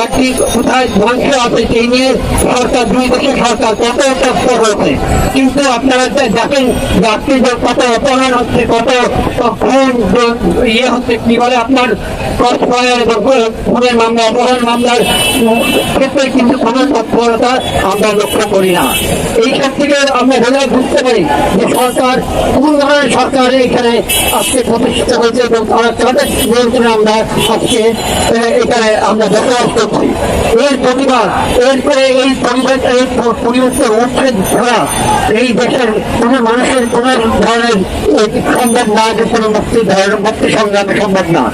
ঘাটতি কোথায় ধ্বংস আছে সেই নিয়ে সরকার দুই দেশের সরকার কত তৎপর হয়েছে কিন্তু আপনারা দেখেন যাত্রীদের কত অপহরণ হচ্ছে, কত খুন ইয়ে হচ্ছে, কি বলে আপনার কোনো তৎপরতা আমরা লক্ষ্য করি না। এই থেকে আমরা বুঝতে পারি যে সরকার, কোন ধরনের সরকার এখানে আজকে প্রতিষ্ঠিত হয়েছে এবং আমরা আজকে এখানে আমরা বসবাস করছি। এর প্রতিবাদ, এরপরে এই পরিবেশ এই প- পরিবেশের উচ্ছেদ ছাড়া এই দেশের কোনো মানুষের কোনো ধরনের সম্ভব না, যে কোনো মুক্তি ধরনের মুক্তি সংগ্রামে সম্ভব না।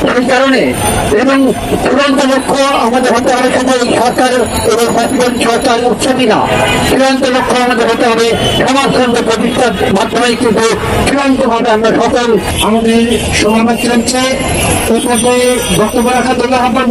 সেই কারণে এবং চূড়ান্ত লক্ষ্য আমাদের হতে হবে শুধু এই সরকার এবং প্রেসিডেন্ট সরকার উচ্ছেদই না। চূড়ান্ত লক্ষ্য আমাদের হতে হবে সমাজতন্ত্র প্রতিষ্ঠার মাধ্যমে কিন্তু চূড়ান্তভাবে আমরা সকল আমাদের সমাবেশ চলছে। এই বক্তব্য রাখার জন্য আহ্বান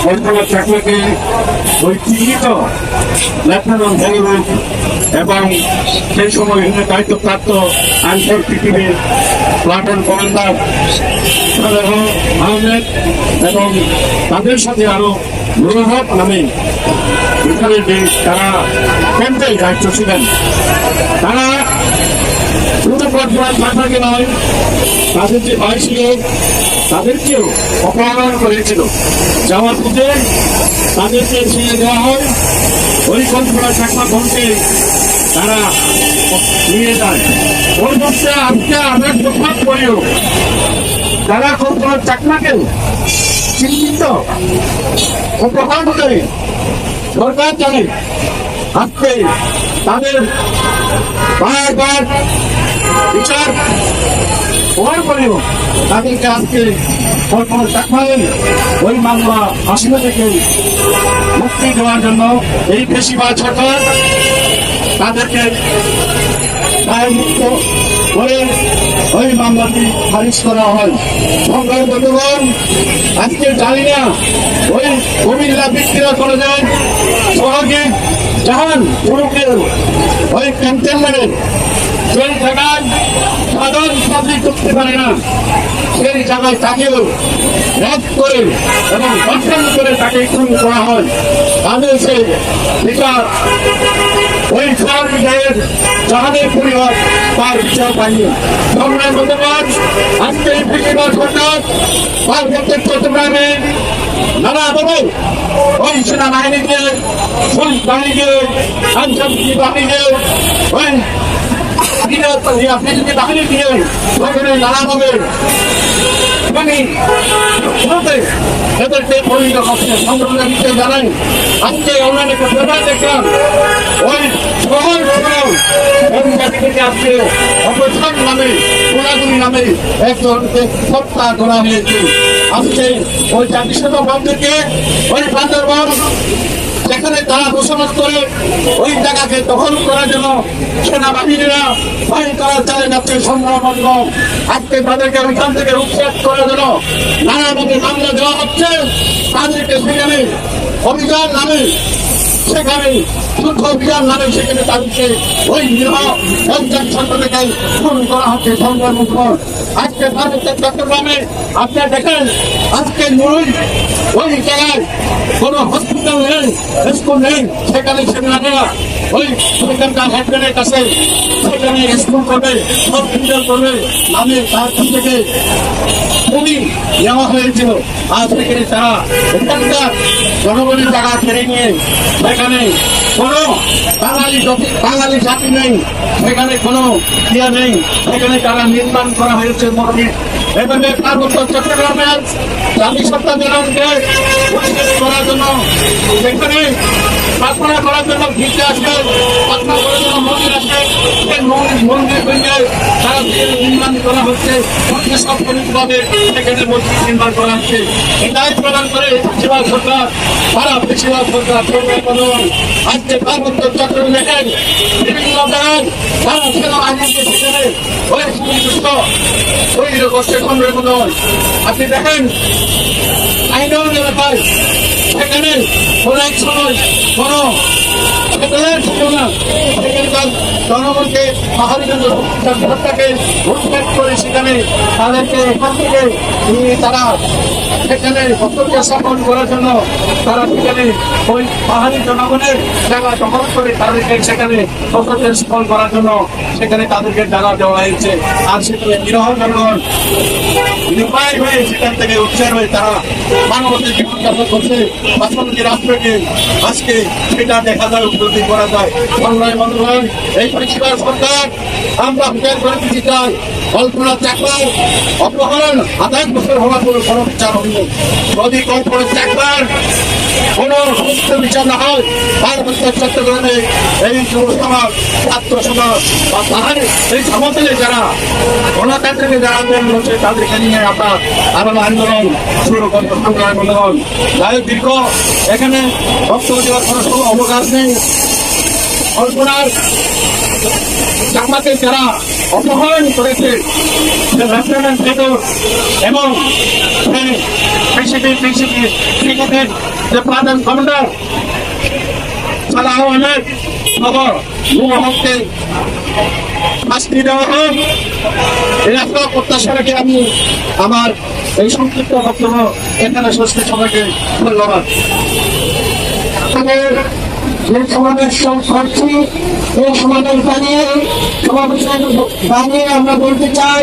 কল্পনা ওই চিহ্নিত লেফটেন্যান্ট জেনারেল এবং সেই সময় দায়িত্বপ্রাপ্ত আনসার পৃথিবীর প্লাটন কমান্ডার আহমেদ এবং তাদের সাথে আরও নুরহক নামে এখানে তারা ক্যাম্পে দায়িত্ব ছিলেন তারা বর্তমান মাথাকে নয়, তাদের যে ভাই ছিল, তাদেরকেও অপহরণ করেছিল। যাওয়ার পথে তাদেরকে ছেড়ে দেওয়া হয়। ওই কল্পনা চাকমা ধনকে তারা নিয়ে যায়। মধ্যে আজকে আমরা প্রভাব করিও, যারা কল্পনা চাকমাকেও চিহ্নিত অপহরণ করে সরকার জানে, আজকে তাদের বিচার প্রমাণ করেও তাদেরকে আজকে কল্পনা চাকমালেন। ওই মামলা আসলে থেকে মুক্তি দেওয়ার জন্য এই বেশিরভাগ সরকার তাদেরকে দায়মুক্ত করে ওই মামলাটি খারিজ করা হয়। আজকে জানি না ওই কুমিল্লা বিক্রিয়া করে দেন সহজে জাহান পুরুষের ওই ক্যান্টেনমেন্টে সেই জায়গায় সাধারণ পাবলিক করতে পারে না। সেই জায়গায় তাকেও রদ করে এবং গঠন করে তাকে খুন করা হয়। তাদের সেই বিচার ওই চার জাহানের পরিবার তার বিচার পায়নি। সংগ্রাম বন্ধুবান আজকে এই পৃথিবীর সরকার পার্বত্য চট্টগ্রামে নানাভাবে ওই সেনাবাহিনীকে পুলিশ বাহিনীকে আইনশক্তি বাহিনীকে, ওই বাহিনী দিয়ে নানাভাবে মানে শুরুতে এদেরকে পরিণত করছে। আজকে অনলাইনে দেখলাম, ওই শহর শহর জাতি থেকে আজকে অপসান নামে কোলাগুলি নামে একজনকে হত্যা করা হয়েছে। আজকে ওই জাতিসংঘ বন্ধুকে ওই বান্দরবান যেখানে তারা বসবাস করে, ওই জায়গাকে দখল করার জন্য সেনাবাহিনীরা করার চালে যাচ্ছে সংগ্রাম আজকে তাদেরকে ওইখান থেকে উচ্ছেদ করার জন্য নানাভাবে মামলা দেওয়া হচ্ছে। তাদেরকে সেখানে অভিযান নামে সেখানে যুদ্ধ অভিযান নামে সেখানে তাদেরকে ওই নিরহ পঞ্চাশ ছাত্রকে খুন করা হচ্ছে সংগ্রাম উপর। আজকে ভারতের চট্টগ্রামে আপনারা দেখেন, আজকে নুরুল ওই জায়গায় কোনো হসপিটাল নেই স্কুল নেই, সেখানে সেনারা ওই সেখানকার হেডম্যানের কাছে, সেখানে স্কুল করবে হসপিটাল করবে, নামে তার থেকে জমি নেওয়া হয়েছিল। আজ থেকে তারা এখানকার জনগণের জায়গা কেড়ে নিয়ে সেখানে কোনো বাঙালি বাঙালি জাতি নেই। সেখানে কোনো ইয়ে নেই। সেখানে তারা নির্মাণ করা হয়েছে মর্মে এভাবে পার্বত্য চট্টগ্রামের জাতি সত্তা পরিষ্কার করার জন্য সেখানে প্রার্থনা করার জন্য ফিরতে আসবে, প্রার্থনা করার জন্য মন্দির আসবে। মন্দির ভেঙে তারা নির্মাণ করা হচ্ছে। সম্পূর্ণভাবে সেখানে মন্দির নির্মাণ করা হচ্ছে। এই দায়িত্ব প্রদান করে বেশিরভাগ সরকার, সারা বেশিরভাগ সরকার আজকে পার্বত্য চট্টগ্রাম সেখানে জনগণকে ঘরটাকে উৎখাত করে সেখানে তাদেরকে এখান থেকে তারা সেখানে ভক্তকে স্থাপন করার জন্য তারা সেখানে ওই পাহাড়ি জনগণের জায়গা দখল করে তাদেরকে সেখানে ভক্তকে স্থাপন করার জন্য সেখানে তাদেরকে জায়গা দেওয়া হয়েছে। আর সেখানে নিরহ জনগণ হয়ে সেখান থেকে উচ্চার হয়ে তারা জীবনযাপন করছে। পার্শ্ববর্তী রাষ্ট্রকে আজকে সেটা দেখা যায় উপলব্ধি করা যায়। বাংলায় বন্ধুগণ এই পরিষেবার সরকার, আমরা বিচার করে দিতে চাই কল্পনা চাকরার অপহরণ আদায় বছর হওয়ার কোনো কোনো বিচার হয়নি। যদি কল্পনা চাকরার কোন সুস্থ বিচার না হয় পার্বত্য চট্টগ্রামে এই যুব সমাজ ছাত্র সমাজ বা তাহার এই সমাজে যারা গণতান্ত্রিক যারা আন্দোলন হচ্ছে তাদেরকে নিয়ে আমরা আরও আন্দোলন শুরু করতে সংগ্রাম আন্দোলন তাই দীর্ঘ এখানে বক্তব্য দেওয়ার কোনো অবকাশ নেই। কল্পনার জামাতে যারা অপহরণ করেছে লেফটেন্যান্ট মেজর এবং পিসিপি পিসিপি ক্রিকেটের প্রধান কমান্ডার সালাহ আহমেদ শাস্তি দেওয়া হোক। প্রত্যাশা রেখে আমি আমার এই সংক্ষিপ্ত বক্তব্য এখানে করছি। সবাইকে ধন্যবাদ। যে সমাবেশ করছি, এই সমাবেশ বানিয়ে আমরা বলতে চাই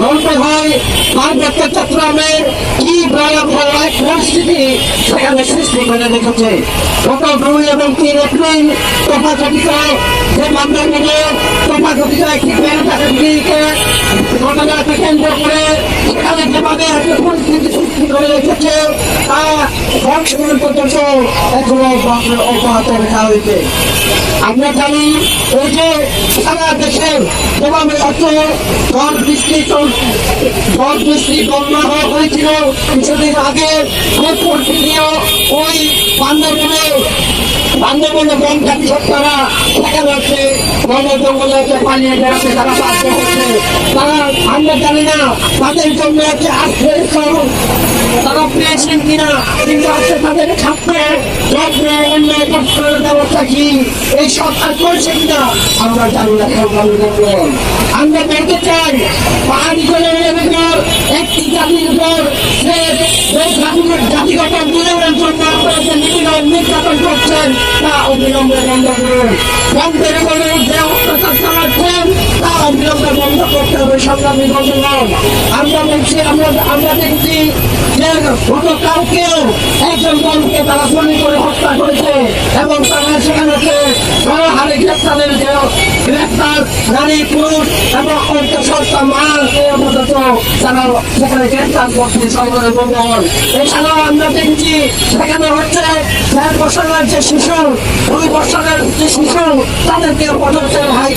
মনে হয় পার্বত্য চট্টগ্রামের পরিস্থিতি সেখানে সৃষ্টি করে রেখেছে গত দুই এবং তিন এপ্রিল তথাকথিত যে বান্ধবীকে তথাকথিত একটি ব্যাংকে ঘটনাকে কেন্দ্র করে সেখানে যেভাবে একটা পরিস্থিতি সৃষ্টি করে রেখেছে, তা বর্তমান পর্যন্ত এখনও অব্যাহত রাখা হয়েছে। আমরা জানি এই যে সারা দেশে যেভাবে এত ঝড় বৃষ্টি ঝড় বৃষ্টি, বন্যা হয়েছিল, কিছুদিন আগে ওই বান্দরবনে বান্দরবনে পালিয়ে তারা বাধ্য আমরা জানি না তাদের জন্য কিনা তাদের ছাত্রে যত্ন অন্য কষ্টের ব্যবস্থা কি এই সরকার করেছে কিনা, আমরা জানি না। আমরা জনের একটি জাতির উপর যে অত্যাচার চালাচ্ছেন তা অবিলম্বে বন্ধ করতে হবে সংগ্রামী আমরা বলছি, আমরা আমরা দেখছি যে গতকালকেও একজন বন্ধুকে তারা গুলি করে হত্যা করেছে এবং তারা সেখানে হারে গ্রেপ্তারের যে গ্রেপ্তার নারী, পুরুষ এবং অন্তঃসত্ত্বা মা মতো তারা সেখানে গ্রেপ্তার করছে বন্ধুগণ এছাড়াও আমরা দেখছি, সেখানে হচ্ছে চার বছরের যে শিশু, দুই বছরের যে শিশু, তাদেরকে পদক্ষেপ হাই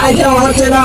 হাই দেওয়া হচ্ছে না।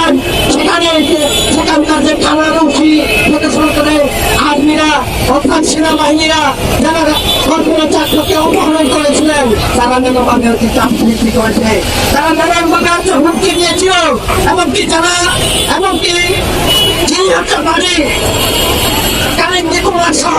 গিয়েছিলাম সেখানে সেখানকার যে থানার থেকে শুরু করে আর্মিরা অর্থাৎ সেনাবাহিনীরা যারা কল্পনা চাকরকে অপহরণ করেছিলেন, তারা নানাভাবে চাপ সৃষ্টি করেছে, তারা নানানভাবে হচ্ছে হুমকি দিয়েছিল এমনকি যারা, এমনকি যিনি হচ্ছে বাড়ি কারেন্টি কুমার সহ